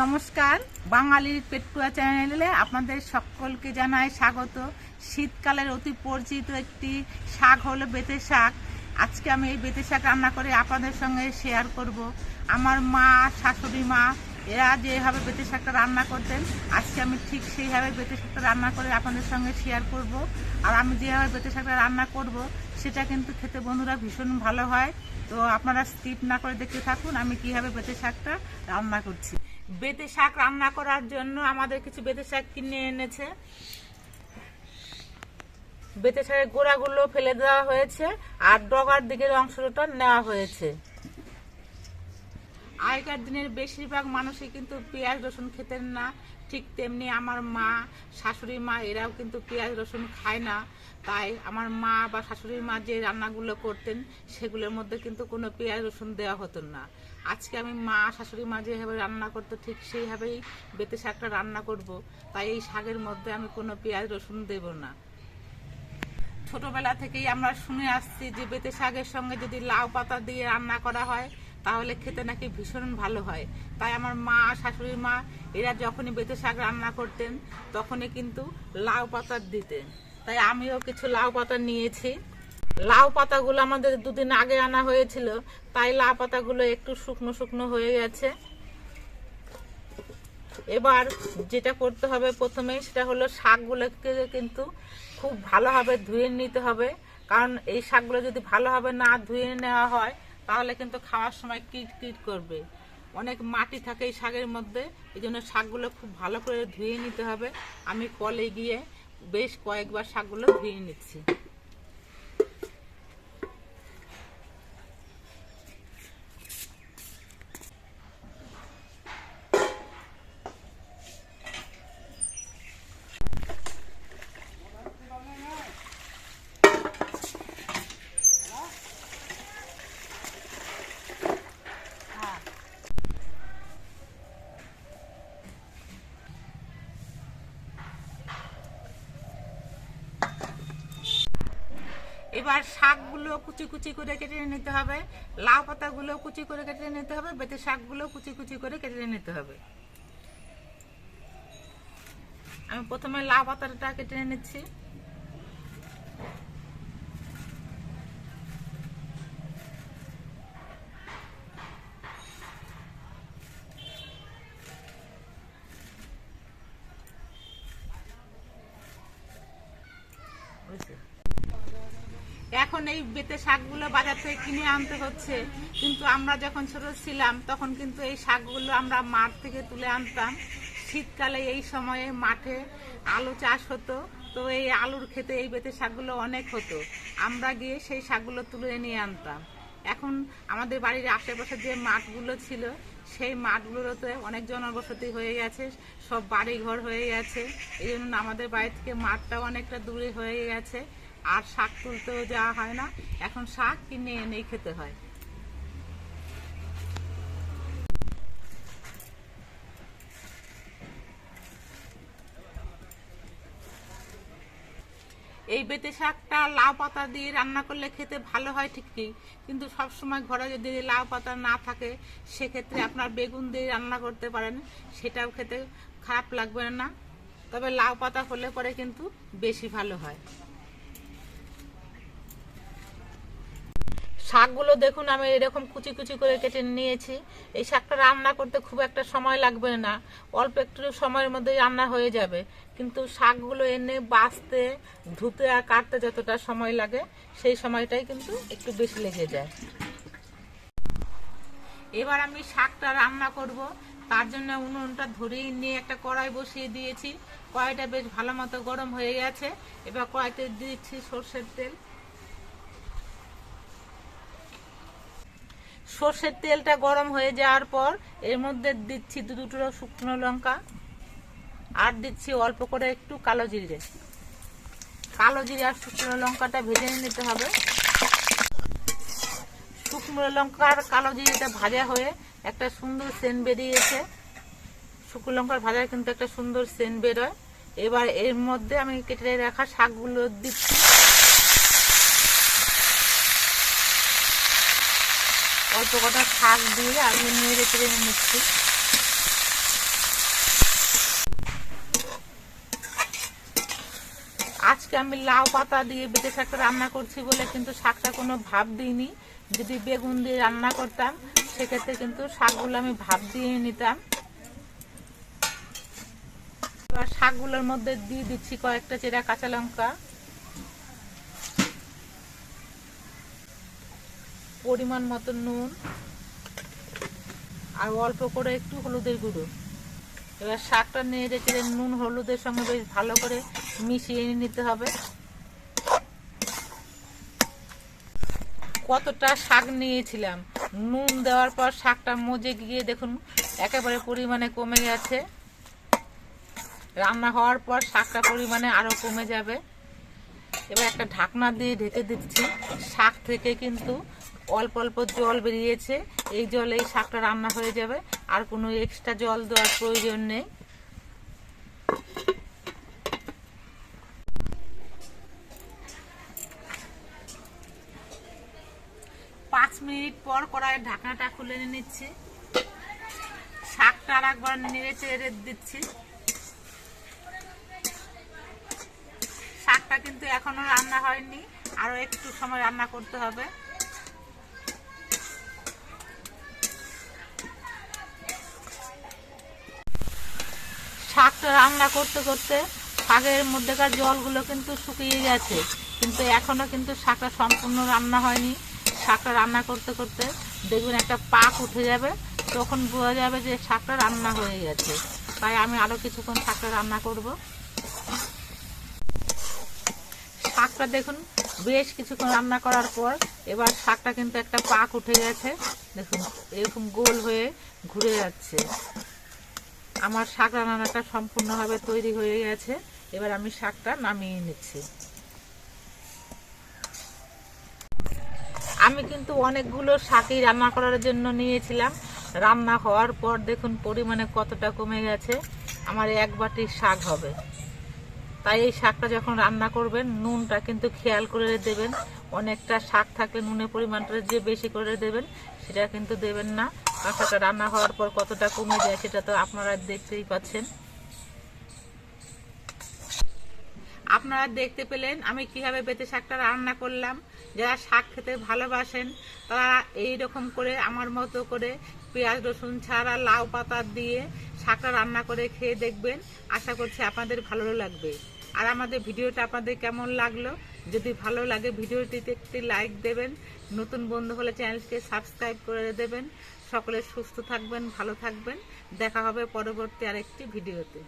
নমস্কার, বাঙালির পেটকুয়া চ্যানেলে আপনাদের সকলকে জানাই স্বাগত। শীতকালের অতি পরিচিত একটি শাক হলো বেতে শাক। আজকে আমি এই বেতে শাক রান্না করে আপনাদের সঙ্গে শেয়ার করব। আমার মা, শাশুড়ি মা এরা যেভাবে বেতে শাকটা রান্না করতেন, আজকে আমি ঠিক সেইভাবে বেতে শাকটা রান্না করে আপনাদের সঙ্গে শেয়ার করব। আর আমি যেভাবে বেতে শাকটা রান্না করব, সেটা কিন্তু খেতে বন্ধুরা ভীষণ ভালো হয়। তো আপনারা স্কিপ না করে দেখতে থাকুন, আমি কীভাবে বেতে শাকটা রান্না করছি। বেতে শাক রান্না করার জন্য আমাদের কিছু বেতে শাক কিনে এনেছে। বেতে শাকের গোড়াগুলো ফেলে দেওয়া হয়েছে, আর ডগার দিকের অংশটা নেওয়া হয়েছে। আগেকার দিনের বেশিরভাগ মানুষই কিন্তু পেঁয়াজ, রসুন খেতেন না। ঠিক তেমনি আমার মা, শাশুড়ি মা, এরাও কিন্তু পেঁয়াজ, রসুন খায় না। তাই আমার মা বা শাশুড়ি মা যে রান্নাগুলো করতেন, সেগুলোর মধ্যে কিন্তু কোনো পেঁয়াজ, রসুন দেওয়া হতো না। আজকে আমি মা, শাশুড়ি মা যেভাবে রান্না করতো, ঠিক সেইভাবেই বেতে শাকটা রান্না করব। তাই এই শাকের মধ্যে আমি কোনো পেঁয়াজ, রসুন দেব না। ছোটবেলা থেকেই আমরা শুনে আসছি যে বেতে শাকের সঙ্গে যদি লাউ পাতা দিয়ে রান্না করা হয় তাহলে খেতে নাকি ভীষণ ভালো হয়। তাই আমার মা শাশুড়ি মা, এরা যখনই বেতে শাক রান্না করতেন, তখনই কিন্তু লাউ পাতা দিতেন। তাই আমিও কিছু লাউ পাতা নিয়েছি। লাউ পাতাগুলো আমাদের দুদিন আগে আনা হয়েছিল, তাই লাউ পাতাগুলো একটু শুকনো শুকনো হয়ে গেছে। এবার যেটা করতে হবে প্রথমে, সেটা হলো শাকগুলোকে কিন্তু খুব ভালোভাবে ধুয়ে নিতে হবে। কারণ এই শাকগুলো যদি ভালোভাবে না ধুয়ে নেওয়া হয় তাহলে কিন্তু খাওয়ার সময় কিট কিট করবে। অনেক মাটি থাকে এই শাকের মধ্যে, এই জন্য শাকগুলো খুব ভালো করে ধুয়ে নিতে হবে। আমি কলে গিয়ে বেশ কয়েকবার শাকগুলো ধুয়ে নিচ্ছি। এবার শাকগুলো কুচি কুচি করে কেটে নিতে হবে। লাউ পাতাগুলো কুচি করে কেটে নিতে হবে, বেতে শাকগুলো কুচি কুচি করে কেটে নিতে হবে। আমি প্রথমে লাউ পাতাটা কেটে নিচ্ছি। এখন এই বেতে শাকগুলো বাজার থেকে কিনে আনতে হচ্ছে। কিন্তু আমরা যখন ছোট ছিলাম, তখন কিন্তু এই শাকগুলো আমরা মাঠ থেকে তুলে আনতাম। শীতকালে এই সময়ে মাঠে আলু চাষ হতো, তো এই আলুর খেতে এই বেতে শাকগুলো অনেক হতো। আমরা গিয়ে সেই শাকগুলো তুলে নিয়ে আনতাম। এখন আমাদের বাড়ির আশেপাশে যে মাঠগুলো ছিল, সেই মাঠগুলোতে অনেক জনবসতি হয়ে গেছে, সব বাড়ি ঘর হয়ে গেছে। এই জন্য আমাদের বাড়ি থেকে মাঠটাও অনেকটা দূরে হয়ে গেছে। আর শাক তুলতেও যাওয়া হয় না। এখন শাক কিনে এনেই খেতে হয়। এই বেতে শাকটা লাউ পাতা দিয়ে রান্না করলে খেতে ভালো হয় ঠিকই কিন্তু সব সময় ঘরে যদি লাউ পাতা না থাকে, সেক্ষেত্রে আপনার বেগুন দিয়ে রান্না করতে পারেন। সেটাও খেতে খারাপ লাগবে না। তবে লাউ পাতা হলে পরে কিন্তু বেশি ভালো হয়। শাকগুলো দেখুন, আমি এরকম কুচি কুচি করে কেটে নিয়েছি। এই শাকটা রান্না করতে খুব একটা সময় লাগবে না। অল্প একটু সময়ের মধ্যেই রান্না হয়ে যাবে। কিন্তু শাকগুলো এনে বাছতে ধুতে আর কাটতে যতটা সময় লাগে, সেই সময়টাই কিন্তু একটু বেশি লেগে যায়। এবার আমি শাকটা রান্না করব। তার জন্য উনুনটা ধরিয়ে নিয়ে একটা কড়াই বসিয়ে দিয়েছি। কড়াইটা বেশ ভালো মতো গরম হয়ে গেছে। এবার কড়াইতে দিচ্ছি সর্ষের তেল। সর্ষের তেলটা গরম হয়ে যাওয়ার পর এর মধ্যে দিচ্ছি দু দুটো শুকনো লঙ্কা আর দিচ্ছি অল্প করে একটু কালো জিরে। কালো জিরে আর শুকনো লঙ্কাটা ভেজে নিতে হবে। শুকনো লঙ্কার কালো জিরেটা ভাজা হয়ে একটা সুন্দর সেন বেরিয়েছে। শুকনো লঙ্কার ভাজার কিন্তু একটা সুন্দর সেন বেরোয়। এবার এর মধ্যে আমি কেটে রাখা শাকগুলো দিচ্ছি। অল্প কটা শাক দিয়ে আমি নেড়ে চেড়ে নিচ্ছি। আজকে আমি লাউ পাতা দিয়ে বেঁচে শাকটা রান্না করছি বলে কিন্তু শাকটা কোনো ভাব দিইনি। যদি বেগুন দিয়ে রান্না করতাম, সেক্ষেত্রে কিন্তু শাকগুলো আমি ভাব দিয়ে নিতাম। শাকগুলোর মধ্যে দিয়ে দিচ্ছি কয়েকটা চেরা কাঁচা লঙ্কা। পরিমাণ মতো নুন আর অল্প করে একটু হলুদের গুঁড়ো। এবার শাকটা নিয়ে রেখে নুন হলুদের সঙ্গে বেশ ভালো করে মিশিয়ে নিতে হবে। কতটা শাক নিয়েছিলাম। নুন দেওয়ার পর শাকটা মজে গিয়ে দেখুন, একেবারে পরিমাণে কমে গেছে। রান্না হওয়ার পর শাকটা পরিমাণে আরও কমে যাবে। এবার একটা ঢাকনা দিয়ে ঢেকে দিচ্ছি। শাক থেকে কিন্তু অল্প অল্প জল বেরিয়েছে, এই জলে এই শাকটা রান্না হয়ে যাবে। আর কোনো এক্সট্রা জল দেওয়ার প্রয়োজন নেই। পাঁচ মিনিট পর কড়াইয়ের ঢাকনাটা খুলে নিচ্ছি। শাকটা আর একবার নেড়ে চেড়ে দিচ্ছি। শাকটা কিন্তু এখনও রান্না হয়নি আরও একটু সময় রান্না করতে হবে। শাকটা রান্না করতে করতে শাকের মধ্যেকার জলগুলো কিন্তু শুকিয়ে গেছে। কিন্তু এখনও কিন্তু শাকটা সম্পূর্ণ রান্না হয়নি। শাকটা রান্না করতে করতে দেখবেন একটা পাক উঠে যাবে, তখন বোঝা যাবে যে শাকটা রান্না হয়ে গেছে। তাই আমি আরও কিছুক্ষণ শাকটা রান্না করব। শাকটা দেখুন, বেশ কিছুক্ষণ রান্না করার পর এবার শাকটা কিন্তু একটা পাক উঠে গেছে। দেখুন, এরকম গোল হয়ে ঘুরে যাচ্ছে। আমার শাক রান্নাটা সম্পূর্ণভাবে তৈরি হয়ে গেছে। এবার আমি শাকটা নামিয়ে নিচ্ছি। আমি কিন্তু অনেকগুলো শাকই রান্না করার জন্য নিয়েছিলাম। রান্না হওয়ার পর দেখুন পরিমাণে কতটা কমে গেছে। আমার এক বাটির শাক হবে। তাই এই শাকটা যখন রান্না করবেন, নুনটা কিন্তু খেয়াল করে দেবেন। অনেকটা শাক থাকলে নুনের পরিমাণটা যে বেশি করে দেবেন, সেটা কিন্তু দেবেন না। শাকটা রান্না হওয়ার পর কতটা কমে যায় সেটা তো আপনারা দেখতেই পাচ্ছেন। আপনারা দেখতে পেলেন আমি কীভাবে বেতে শাকটা রান্না করলাম। যারা শাক খেতে ভালোবাসেন, তারা এই রকম করে আমার মতো করে পেঁয়াজ, রসুন ছাড়া লাউ পাতা দিয়ে শাকটা রান্না করে খেয়ে দেখবেন। আশা করছি আপনাদের ভালো লাগবে। আর আমাদের ভিডিওটা আপনাদের কেমন লাগল যদি ভালো লাগে ভিডিওটিতে একটি লাইক দেবেন, নতুন বন্ধু হলে চ্যানেলকে সাবস্ক্রাইব করে দেবেন। সকলে সুস্থ থাকবেন, ভালো থাকবেন। দেখা হবে পরবর্তী আরেকটি ভিডিওতে।